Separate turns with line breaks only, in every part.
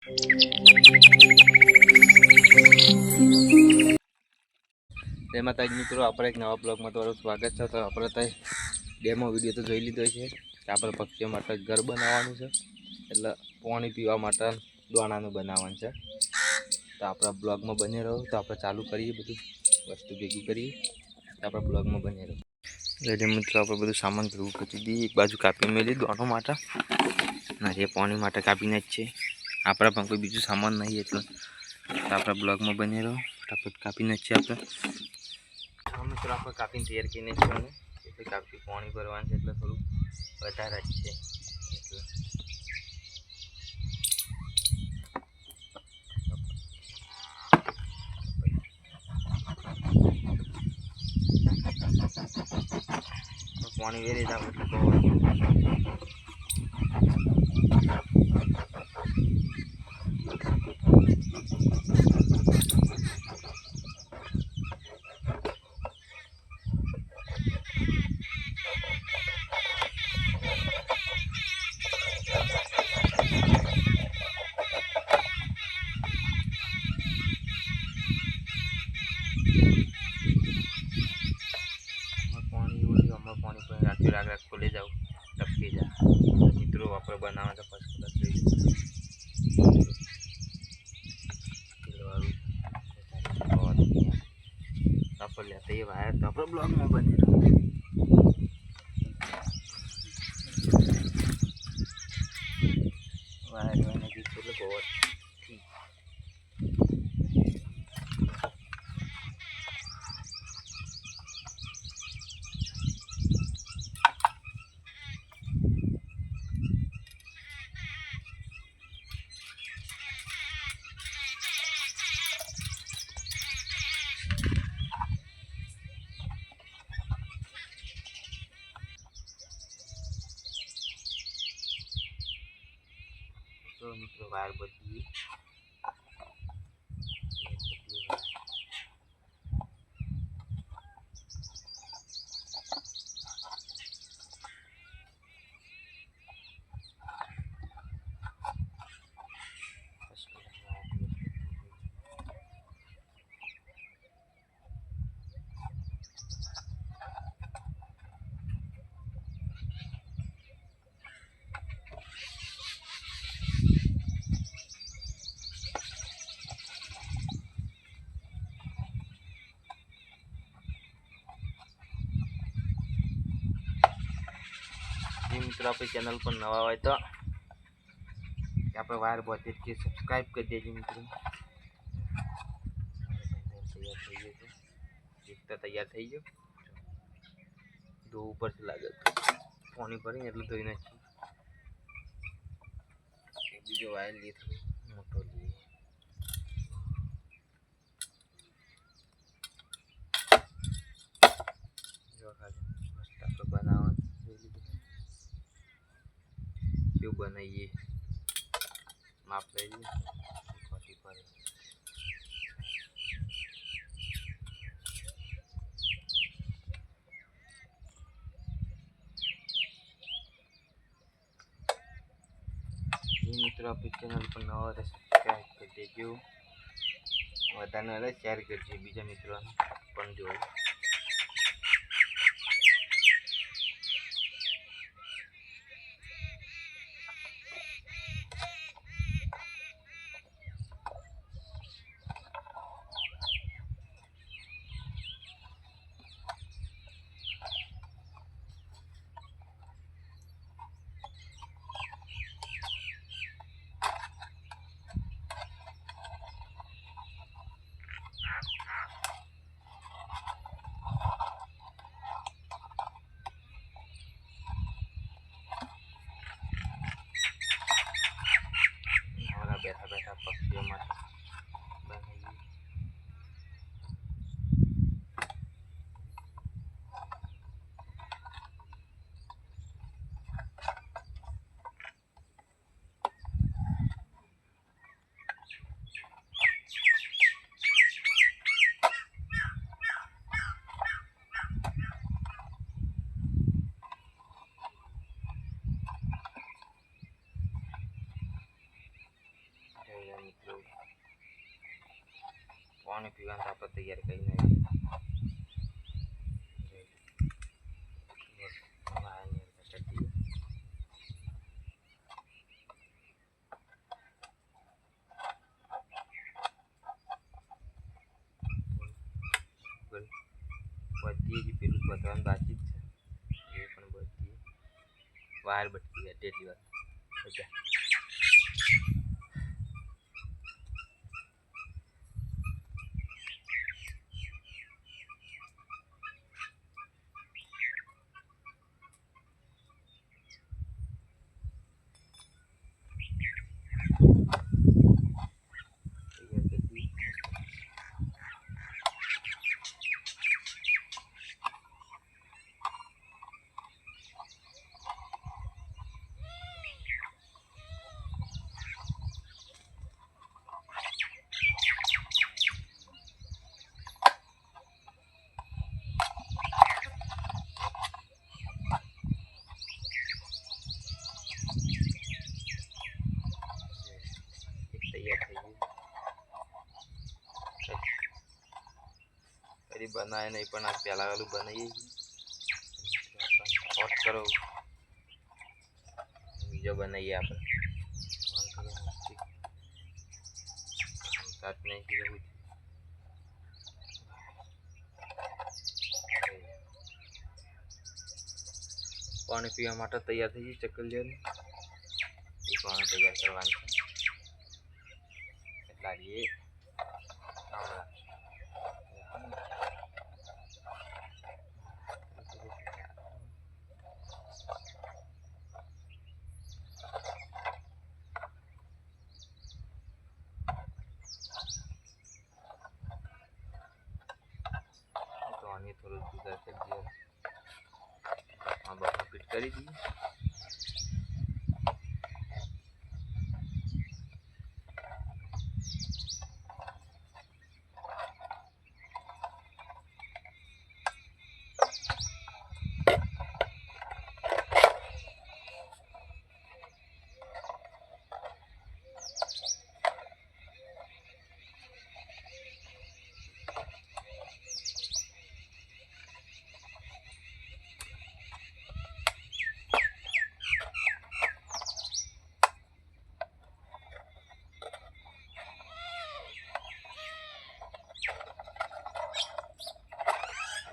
જય તાજ મિત્રો, આપણે એક નવા બ્લોગમાં તમારું સ્વાગત છે. તો આપણે ત્યાં ડેમો વીડિયો તો જોઈ લીધો છે કે આપણે પક્ષીઓ માટે ઘર બનાવવાનું છે. એટલે પાણી પીવા માટે દોણાનું બનાવવાનું છે. તો આપણા બ્લોગમાં બની રહો. તો આપણે ચાલુ કરીએ બધું, વસ્તુ ભેગી કરીએ. આપણા બ્લોગમાં બની રહો. એટલે મિત્રો આપણે બધું સામાન ભેગું કરી દીધી, એક બાજુ કાપી મેળી દોણો માટે. ના જે પાણી માટે કાપીને જ છે. આપણા પણ કોઈ બીજું સામાન નહીં એટલે. આપણા બ્લોગમાં બની રહો. ફટાફટ કાપીને જ છે આપણે મિત્રો, આપણે કાપીને તૈયાર કરીને છીએ અને એટલે કાપી પાણી ભરવાનું છે એટલે થોડું વધારે જ છે. એટલે પાણી વેરી જાવ એટલે બહુ આમાં પાણી ઓળ્યું આમાં પાણી પણ રાખ્યું રાખ રાખ ખોલી જાવ ટપકી જાય મિત્રો આપણે બનાવવા તો ફર્સ્ટ ક્લાસ જોઈ આપણે લેતા એ વાયર તો આપણે બ્લોગમાં બની રહ્યો વાયર વાયર નજીક છે એટલે બહુ જ ઠીક તો મિત્રો વાયર બદલીએ જે મિત્રો આપણી ચેનલ પર નવા હોય તો આપણે વાયર બોતેર કે સબસ્ક્રાઈબ કરી દેજો મિત્રો તૈયાર થઈ ગયો છે એક તો તૈયાર થઈ ગયો દો ઉપરથી લાગે પાણી ભરીને એટલે ધોઈ નાખી બીજો વાયર લઈએ થોડો મોટો લઈએ જો ખાલી મસ્ત આપણે બનાવવાનું જોઈ લીધું કેવું એ માપ લઈએ ખોટી પડે જે મિત્રો આપણી ચેનલ પર નવા હોય સબસ્ક્રાઈબ કરી દેજો વધારે શેર કરજો બીજા મિત્રોને પણ જોવું પાણી પીવાનું તો આપણે તૈયાર કરી નાખીએ બહારની અંદર કાઢીએ. બરાબર. બધી જ પેલું બધાનું બાકી જ છે એ પણ બધી વાર બટકી જાય તેટલી વાર બધા તૈયાર કરી દીધી. એક તૈયાર થઈ ગયું કદી બનાવે નહીં, પણ આ પહેલા વાળું બનાવીએ હોટ કરો. બીજો બનાવીએ આપણે. સાત નહીં કીધું પાણી પીવા માટે તૈયાર થઈ ગઈ ચકલિયાનું પાણી તૈયાર કરવાનું એટલા એ તો થોડું જુદા આ બધું ફિટ કરી દઈએ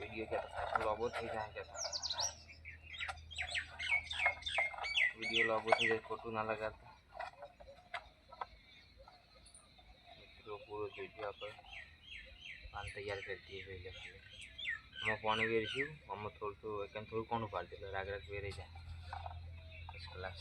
વીડિયો કે ખાસો લાંબો થઈ જાય કે વીડિયો લાંબો થઈ જાય, ખોટું ના લગાડતા. મિત્રો, પૂરો જોઈજો આપણે. પાન તૈયાર કરી દઈએ ખાલી આમાં પાણી વેરશું, આમાં થોડું થોડું એકમ થોડું કોણ પાડી એટલે રાગ રાગ વેરી જાય. બસ કલાક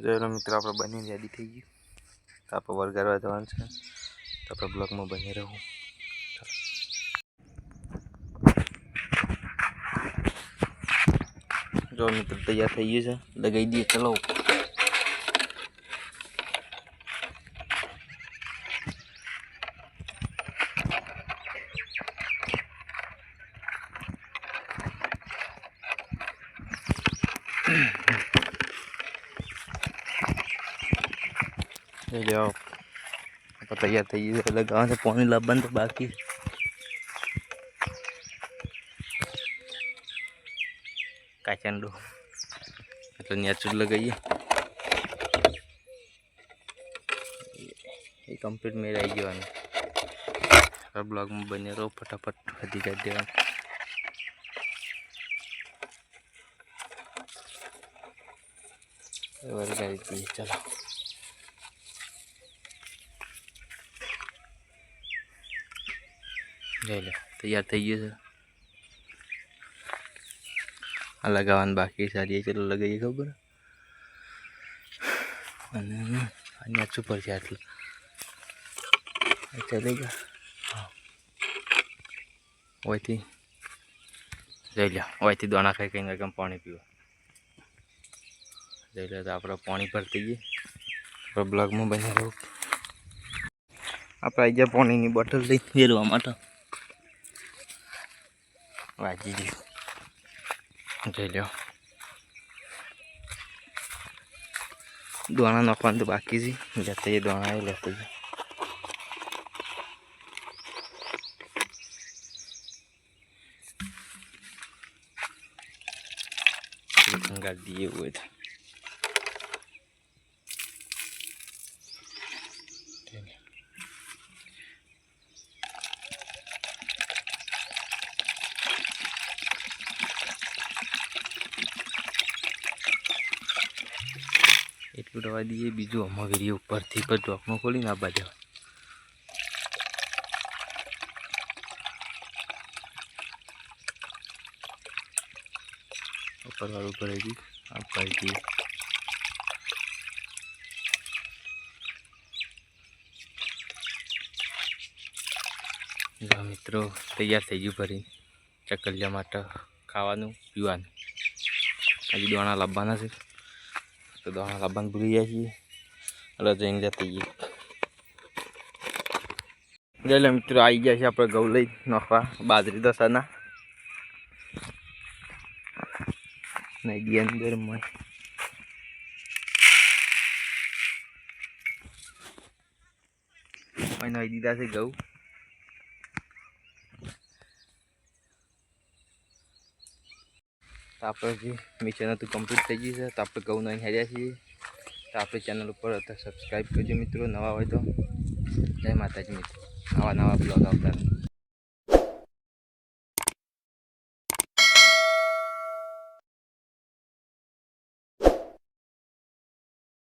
જોયેલો મિત્રો આપણે બંને રેડી થઈ ગયું. તો આપણે વરગારવા જવાનું છે. તો આપણે બ્લોગમાં બની રહું. જો મિત્રો તૈયાર થઈ ગયું છે. લગાવી દઈએ. ચલો. જો તૈયાર થઈ ગયું એટલે ગાંઠ પાણી લાવવાનું તો બાકી કાચંડો એટલે નેચું લગાવીએ. એ કમ્પ્લીટ મેળ આવી જવાનું આ બ્લોગમાં બને રહો, ફટાફટ વધી જાય દેવાનું. વરગાવી દઈએ ચાલો. જઈ લો તૈયાર થઈ ગયું છે આ લગાવવાનું બાકી સારી ચલો લગાવીએ ખબર અને અહીંયા શું છે આટલું ચાલી ગયા હા જઈ લે ઓયથી દોણા ખાઈ કંઈ કંઈ પાણી પીવા જઈ લે તો આપણે પાણી ભરતી ગઈએ આપણે બ્લોગમાં બની રહું આપણે આવી ગયા પાણીની બોટલ લઈ ફેરવા માટે વાજી ગયું જઈ લો દોણા નાખવાનું તો બાકી છે જતા એ દોણા એ લેતા જઈએ ગાડી હોય દવા દઈએ બીજું આમાં વેરીએ ઉપરથી પર ચોકમાં ખોલીને આવવા બાજુ ઉપરવાળું ભરાઈ ગયું. આ ભરી દઈએ મિત્રો તૈયાર થઈ ગયું ભરી ચકલિયા માટે ખાવાનું, પીવાનું. હજી દોણા લાવવાના છે. તો દોણા લાવવાનું ભૂલી જાય છીએ એટલે જઈને લેતા જઈએ એટલે મિત્રો આવી ગયા છે આપણે ઘઉં લઈ નાખવા બાજરી દસાના નદી અંદર મય નાખી દીધા છે ઘઉં તો આપણે જે ચેનલ તો કમ્પ્લીટ થઈ ગઈ છે. તો આપણે ઘઉં નહીં હેર્યા છીએ. તો આપણી ચેનલ ઉપર સબસ્ક્રાઈબ કરજો મિત્રો. નવા હોય તો. જય માતાજી મિત્રો. આવા નવા બ્લોગ આવતા